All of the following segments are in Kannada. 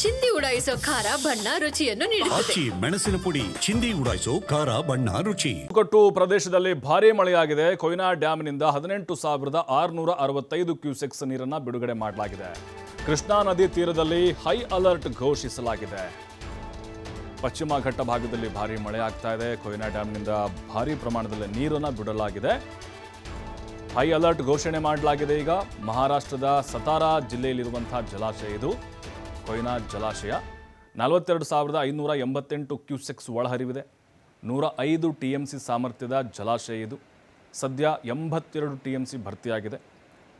ಚಿಂದಿ ಉಡಾಯಿಸೋ ಖಾರ ಬಣ್ಣ ರುಚಿಯನ್ನು ನೀಡುತ್ತದೆ. ಆಚಿ ಮೆಣಸಿನ ಪುಡಿ ಚಿಂದಿ ಉಡಾಯಿಸೋ ಖಾರ ಬಣ್ಣ ರುಚಿ. ಕೊಟ್ಟು ಪ್ರದೇಶದಲ್ಲಿ ಭಾರೀ ಮಳೆಯಾಗಿದೆ. ಕೊಯ್ನಾ ಡ್ಯಾಮ್ನಿಂದ ಹದಿನೆಂಟು ಸಾವಿರದ ಆರುನೂರ ಅರವತ್ತೈದು ಕ್ಯೂಸೆಕ್ಸ್ ನೀರನ್ನು ಬಿಡುಗಡೆ ಮಾಡಲಾಗಿದೆ. ಕೃಷ್ಣಾ ನದಿ ತೀರದಲ್ಲಿ ಹೈ ಅಲರ್ಟ್ ಘೋಷಿಸಲಾಗಿದೆ. ಪಶ್ಚಿಮ ಘಟ್ಟ ಭಾಗದಲ್ಲಿ ಭಾರಿ ಮಳೆ ಆಗ್ತಾ ಇದೆ. ಕೊಯ್ನಾ ಡ್ಯಾಮ್ನಿಂದ ಭಾರಿ ಪ್ರಮಾಣದಲ್ಲಿ ನೀರನ್ನು ಬಿಡಲಾಗಿದೆ. ಹೈ ಅಲರ್ಟ್ ಘೋಷಣೆ ಮಾಡಲಾಗಿದೆ ಈಗ. ಮಹಾರಾಷ್ಟ್ರದ ಸತಾರಾ ಜಿಲ್ಲೆಯಲ್ಲಿರುವಂತಹ ಜಲಾಶಯ ಇದು. ಕೊಯ್ನಾ ಜಲಾಶಯ. ನಲವತ್ತೆರಡು ಸಾವಿರದ ಐನೂರ ಎಂಬತ್ತೆಂಟು ಕ್ಯೂಸೆಕ್ಸ್ ಒಳಹರಿವಿದೆ. ನೂರ ಐದು ಟಿ ಎಂ ಸಿ ಸಾಮರ್ಥ್ಯದ ಜಲಾಶಯ ಇದು. ಸದ್ಯ ಎಂಬತ್ತೆರಡು ಟಿ ಎಂ ಸಿ ಭರ್ತಿಯಾಗಿದೆ.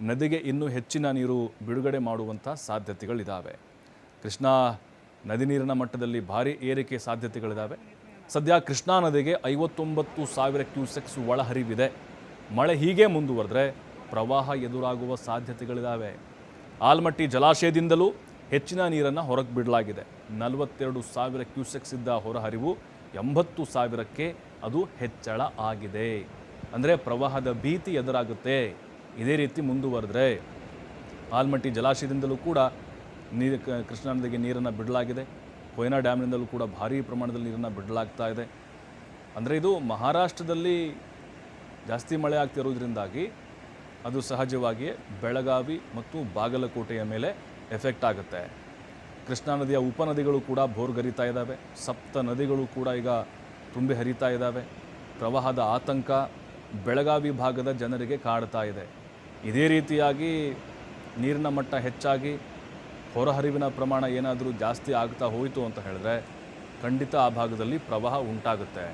ನದಿಗೆ ಇನ್ನೂ ಹೆಚ್ಚಿನ ನೀರು ಬಿಡುಗಡೆ ಮಾಡುವಂಥ ಸಾಧ್ಯತೆಗಳಿದ್ದಾವೆ ಕೃಷ್ಣಾ ನದಿ ನೀರಿನ ಮಟ್ಟದಲ್ಲಿ ಭಾರಿ ಏರಿಕೆ ಸಾಧ್ಯತೆಗಳಿದ್ದಾವೆ ಸದ್ಯ ಕೃಷ್ಣಾ ನದಿಗೆ ಐವತ್ತೊಂಬತ್ತು ಸಾವಿರ ಕ್ಯೂಸೆಕ್ಸ್ ಒಳಹರಿವಿದೆ. ಮಳೆ ಹೀಗೆ ಮುಂದುವರೆದ್ರೆ ಪ್ರವಾಹ ಎದುರಾಗುವ ಸಾಧ್ಯತೆಗಳಿದ್ದಾವೆ ಆಲ್ಮಟ್ಟಿ ಜಲಾಶಯದಿಂದಲೂ ಹೆಚ್ಚಿನ ನೀರನ್ನು ಹೊರಗೆ ಬಿಡಲಾಗಿದೆ. ನಲವತ್ತೆರಡು ಸಾವಿರ ಕ್ಯೂಸೆಕ್ಸ್ ಇದ್ದ ಹೊರಹರಿವು ಎಂಬತ್ತು ಸಾವಿರಕ್ಕೆ ಅದು ಹೆಚ್ಚಳ ಆಗಿದೆ. ಅಂದರೆ ಪ್ರವಾಹದ ಭೀತಿ ಎದುರಾಗುತ್ತೆ. ಇದೇ ರೀತಿ ಮುಂದುವರೆದ್ರೆ ಆಲ್ಮಟ್ಟಿ ಜಲಾಶಯದಿಂದಲೂ ಕೂಡ ನೀರು ಕೃಷ್ಣಾ ನದಿಗೆ ನೀರನ್ನು ಬಿಡಲಾಗಿದೆ. ಕೊಯ್ನಾ ಡ್ಯಾಮ್ನಿಂದಲೂ ಕೂಡ ಭಾರೀ ಪ್ರಮಾಣದಲ್ಲಿ ನೀರನ್ನು ಬಿಡಲಾಗ್ತಾ ಇದೆ. ಅಂದರೆ ಇದು ಮಹಾರಾಷ್ಟ್ರದಲ್ಲಿ ಜಾಸ್ತಿ ಮಳೆ ಆಗ್ತಿರೋದ್ರಿಂದಾಗಿ ಅದು ಸಹಜವಾಗಿಯೇ ಬೆಳಗಾವಿ ಮತ್ತು ಬಾಗಲಕೋಟೆಯ ಮೇಲೆ ಎಫೆಕ್ಟ್ ಆಗುತ್ತೆ. ಕೃಷ್ಣಾ ನದಿಯ ಉಪನದಿಗಳು ಕೂಡ ಭೋರ್ಗರಿತಾ ಇದ್ದಾವೆ ಸಪ್ತ ನದಿಗಳು ಕೂಡ ಈಗ ತುಂಬಿ ಹರಿತಾ ಇದ್ದಾವೆ ಪ್ರವಾಹದ ಆತಂಕ ಬೆಳಗಾವಿ ಭಾಗದ ಜನರಿಗೆ ಕಾಡ್ತಾ ಇದೆ. ಇದೇ ರೀತಿಯಾಗಿ ನೀರಿನ ಮಟ್ಟ ಹೆಚ್ಚಾಗಿ ಹೊರಹರಿವಿನ ಪ್ರಮಾಣ ಏನಾದರೂ ಜಾಸ್ತಿ ಆಗ್ತಾ ಹೋಯಿತು ಅಂತ ಹೇಳಿದ್ರೆ ಖಂಡಿತ ಆ ಭಾಗದಲ್ಲಿ ಪ್ರವಾಹ ಉಂಟಾಗುತ್ತೆ.